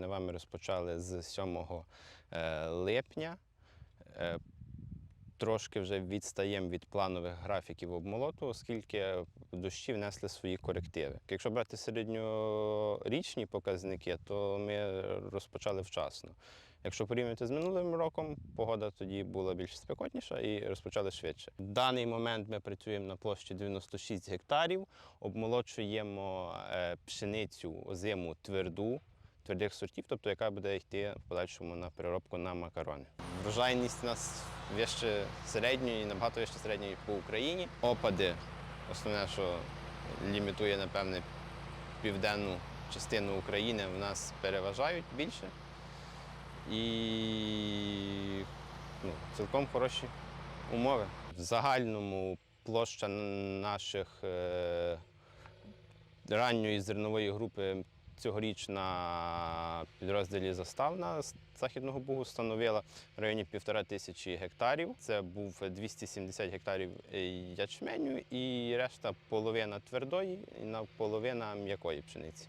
жнива ми розпочали з 7 е, липня. Е, Трошки вже відстаємо від планових графіків обмолоту, оскільки дощі внесли свої корективи. Якщо брати середньорічні показники, то ми розпочали вчасно. Якщо порівнювати з минулим роком, погода тоді була більш спекотніша і розпочали швидше. В даний момент ми працюємо на площі 96 гектарів, обмолочуємо е, пшеницю озиму тверду, твердих сортів, тобто яка буде йти в подальшому на переробку на макарони. Врожайність у нас вище середньої, набагато вище середньої по Україні. Опади, основне, що лімітує, напевне, південну частину України, в нас переважають більше. І ну, цілком хороші умови. В загальному площа наших е, ранньої зернової групи цьогоріч на підрозділі Заставна Західного Бугу становила в районі півтора тисячі гектарів. Це був 270 гектарів е, ячменю і решта половина твердої і на половина м'якої пшениці.